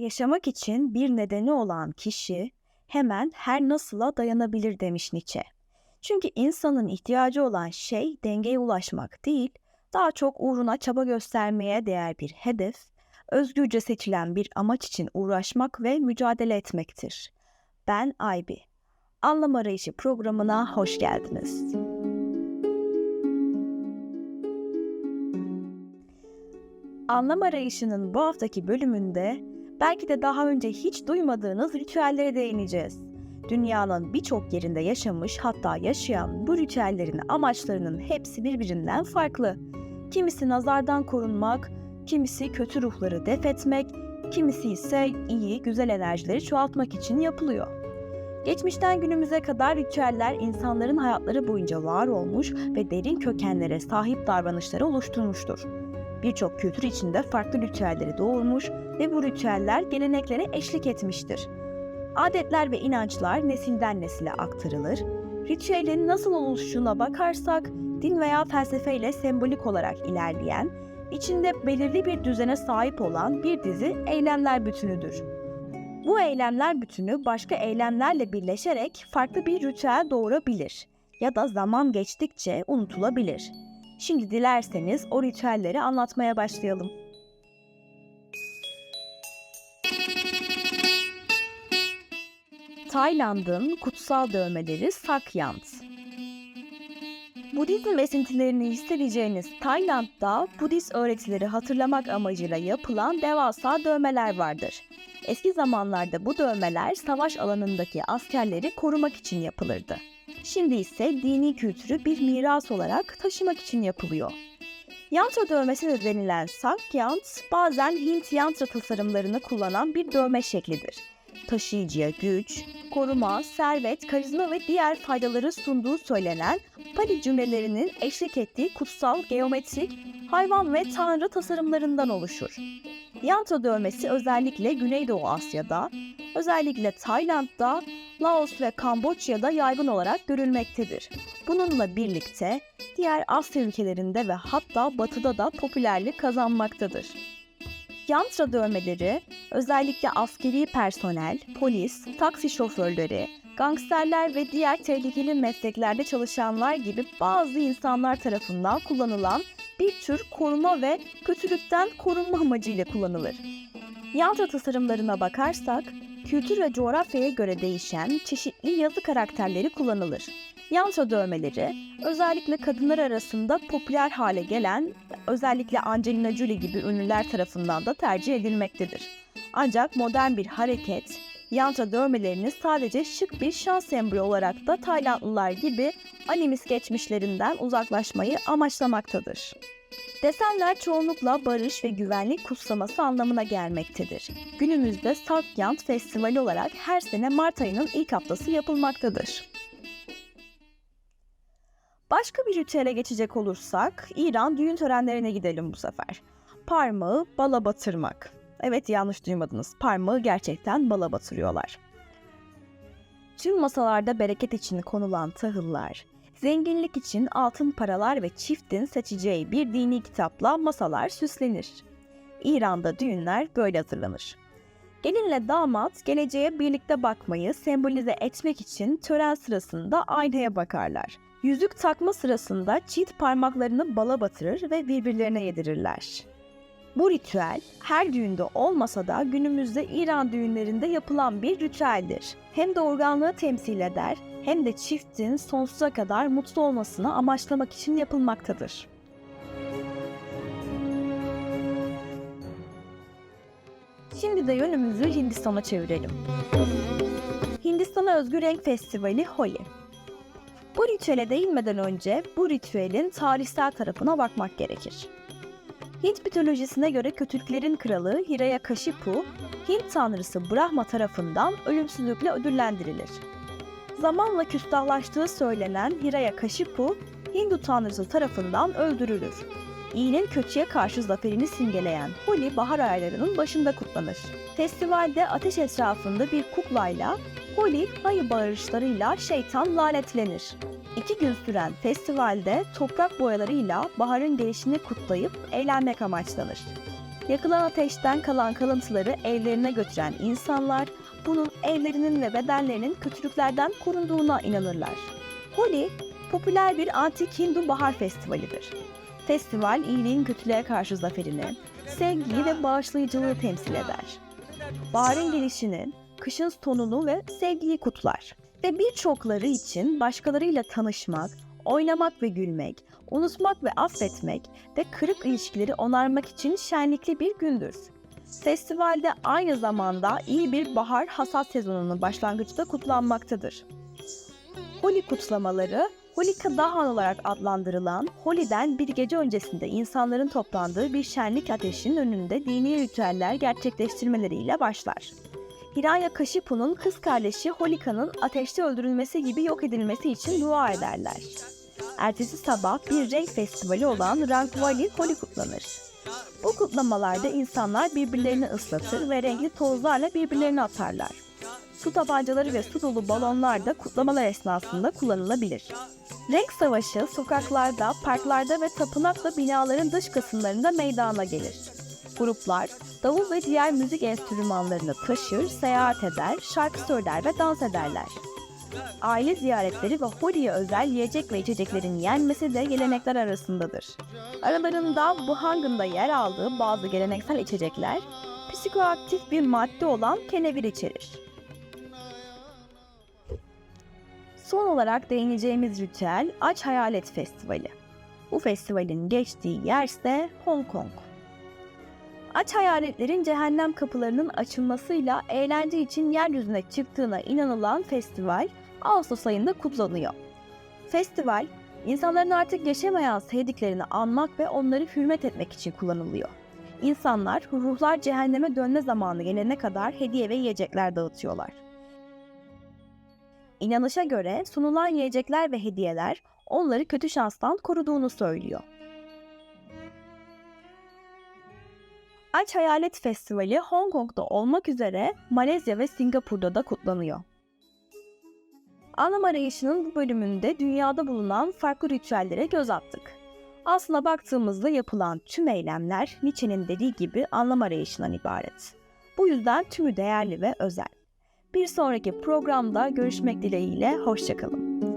Yaşamak için bir nedeni olan kişi hemen her nasıla dayanabilir demiş Nietzsche. Çünkü insanın ihtiyacı olan şey dengeye ulaşmak değil, daha çok uğruna çaba göstermeye değer bir hedef, özgürce seçilen bir amaç için uğraşmak ve mücadele etmektir. Ben Aybi. Anlam Arayışı programına hoş geldiniz. Anlam Arayışı'nın bu haftaki bölümünde belki de daha önce hiç duymadığınız ritüellere değineceğiz. Dünyanın birçok yerinde yaşamış hatta yaşayan bu ritüellerin amaçlarının hepsi birbirinden farklı. Kimisi nazardan korunmak, kimisi kötü ruhları def etmek, kimisi ise iyi, güzel enerjileri çoğaltmak için yapılıyor. Geçmişten günümüze kadar ritüeller insanların hayatları boyunca var olmuş ve derin kökenlere sahip davranışları oluşturmuştur. Birçok kültür içinde farklı ritüelleri doğurmuş ve bu ritüeller geleneklere eşlik etmiştir. Adetler ve inançlar nesilden nesile aktarılır. Ritüelin nasıl oluşuşuna bakarsak, din veya felsefeyle sembolik olarak ilerleyen, içinde belirli bir düzene sahip olan bir dizi eylemler bütünüdür. Bu eylemler bütünü başka eylemlerle birleşerek farklı bir ritüel doğurabilir ya da zaman geçtikçe unutulabilir. Şimdi dilerseniz o ritüelleri anlatmaya başlayalım. Tayland'ın kutsal dövmeleri Sakyant. Budizm esintilerini hissedeceğiniz Tayland'da Budist öğretileri hatırlamak amacıyla yapılan devasa dövmeler vardır. Eski zamanlarda bu dövmeler savaş alanındaki askerleri korumak için yapılırdı. Şimdi ise dini kültürü bir miras olarak taşımak için yapılıyor. Yantra dövmesi de denilen Sakyant, bazen Hint yantra tasarımlarını kullanan bir dövme şeklidir. Taşıyıcıya güç, koruma, servet, karizma ve diğer faydaları sunduğu söylenen Pali cümlelerinin eşlik ettiği kutsal, geometrik, hayvan ve tanrı tasarımlarından oluşur. Yantra dövmesi özellikle Güneydoğu Asya'da, özellikle Tayland'da, Laos ve Kamboçya'da yaygın olarak görülmektedir. Bununla birlikte diğer Asya ülkelerinde ve hatta Batı'da da popülerlik kazanmaktadır. Yantra dövmeleri özellikle askeri personel, polis, taksi şoförleri, gangsterler ve diğer tehlikeli mesleklerde çalışanlar gibi bazı insanlar tarafından kullanılan bir tür koruma ve kötülükten korunma amacıyla kullanılır. Yantra tasarımlarına bakarsak, kültür ve coğrafyaya göre değişen çeşitli yazı karakterleri kullanılır. Yantra dövmeleri özellikle kadınlar arasında popüler hale gelen özellikle Angelina Jolie gibi ünlüler tarafından da tercih edilmektedir. Ancak modern bir hareket yantra dövmelerini sadece şık bir şans sembolü olarak da Taylandlılar gibi animist geçmişlerinden uzaklaşmayı amaçlamaktadır. Desenler çoğunlukla barış ve güvenlik kutsaması anlamına gelmektedir. Günümüzde Sakyant Festivali olarak her sene Mart ayının ilk haftası yapılmaktadır. Başka bir ritüele geçecek olursak İran düğün törenlerine gidelim bu sefer. Parmağı bala batırmak. Evet yanlış duymadınız. Parmağı gerçekten bala batırıyorlar. Tüm masalarda bereket için konulan tahıllar, zenginlik için altın paralar ve çiftin seçeceği bir dini kitapla masalar süslenir. İran'da düğünler böyle hazırlanır. Gelinle damat geleceğe birlikte bakmayı sembolize etmek için tören sırasında aynaya bakarlar. Yüzük takma sırasında çift parmaklarını bala batırır ve birbirlerine yedirirler. Bu ritüel her düğünde olmasa da günümüzde İran düğünlerinde yapılan bir ritüeldir. Hem doğurganlığı temsil eder hem de çiftin sonsuza kadar mutlu olmasını amaçlamak için yapılmaktadır. Şimdi de yönümüzü Hindistan'a çevirelim. Hindistan'a özgü renk festivali Holi. Bu ritüele değinmeden önce bu ritüelin tarihsel tarafına bakmak gerekir. Hint mitolojisine göre kötülüklerin kralı Hiranyakashipu, Hint tanrısı Brahma tarafından ölümsüzlükle ödüllendirilir. Zamanla küstahlaştığı söylenen Hiranyakashipu, Hindu tanrısı tarafından öldürülür. İyinin kötüye karşı zaferini simgeleyen Holi bahar aylarının başında kutlanır. Festivalde ateş etrafında bir kuklayla Holi hayı bağırışlarıyla şeytan lanetlenir. İki gün süren festivalde toprak boyalarıyla baharın gelişini kutlayıp eğlenmek amaçlanır. Yakılan ateşten kalan kalıntıları evlerine götüren insanlar bunun evlerinin ve bedenlerinin kötülüklerden korunduğuna inanırlar. Holi, popüler bir antik Hindu bahar festivalidir. Festival iyiliğin kötülüğe karşı zaferini, sevgiyi ve bağışlayıcılığı temsil eder. Baharın gelişini, kışın sonunu ve sevgiyi kutlar. Ve birçokları için başkalarıyla tanışmak, oynamak ve gülmek, unutmak ve affetmek ve kırık ilişkileri onarmak için şenlikli bir gündür. Festivalde aynı zamanda iyi bir bahar hasat sezonunun başlangıcı da kutlanmaktadır. Holi kutlamaları, Holika Dahan olarak adlandırılan Holi'den bir gece öncesinde insanların toplandığı bir şenlik ateşinin önünde dini ritüeller gerçekleştirmeleriyle başlar. Hiranyakashipu'nun kız kardeşi Holika'nın ateşte öldürülmesi gibi yok edilmesi için dua ederler. Ertesi sabah bir renk festivali olan Rangvali Holi kutlanır. Bu kutlamalarda insanlar birbirlerini ıslatır ve renkli tozlarla birbirlerini atarlar. Su tabancaları ve su dolu balonlar da kutlamalar esnasında kullanılabilir. Renk savaşı sokaklarda, parklarda ve tapınakla binaların dış kısımlarında meydana gelir. Gruplar davul ve diğer müzik enstrümanlarını taşır, seyahat eder, şarkı söyler ve dans ederler. Aile ziyaretleri ve Holi'ye özel yiyecek ve içeceklerin yenmesi de gelenekler arasındadır. Aralarında Buhang'ın da yer aldığı bazı geleneksel içecekler, psikoaktif bir madde olan kenevir içerir. Son olarak değineceğimiz ritüel Aç Hayalet Festivali. Bu festivalin geçtiği yer ise Hong Kong. Aç hayaletlerin cehennem kapılarının açılmasıyla eğlence için yeryüzüne çıktığına inanılan festival Ağustos ayında kutlanıyor. Festival, insanların artık yaşamayan sevdiklerini anmak ve onları hürmet etmek için kullanılıyor. İnsanlar ruhlar cehenneme dönme zamanı gelene kadar hediye ve yiyecekler dağıtıyorlar. İnanışa göre sunulan yiyecekler ve hediyeler onları kötü şanstan koruduğunu söylüyor. Aç Hayalet Festivali Hong Kong'da olmak üzere Malezya ve Singapur'da da kutlanıyor. Anlam arayışının bu bölümünde dünyada bulunan farklı ritüellere göz attık. Aslına baktığımızda yapılan tüm eylemler Nietzsche'nin dediği gibi anlam arayışından ibaret. Bu yüzden tümü değerli ve özel. Bir sonraki programda görüşmek dileğiyle, hoşçakalın.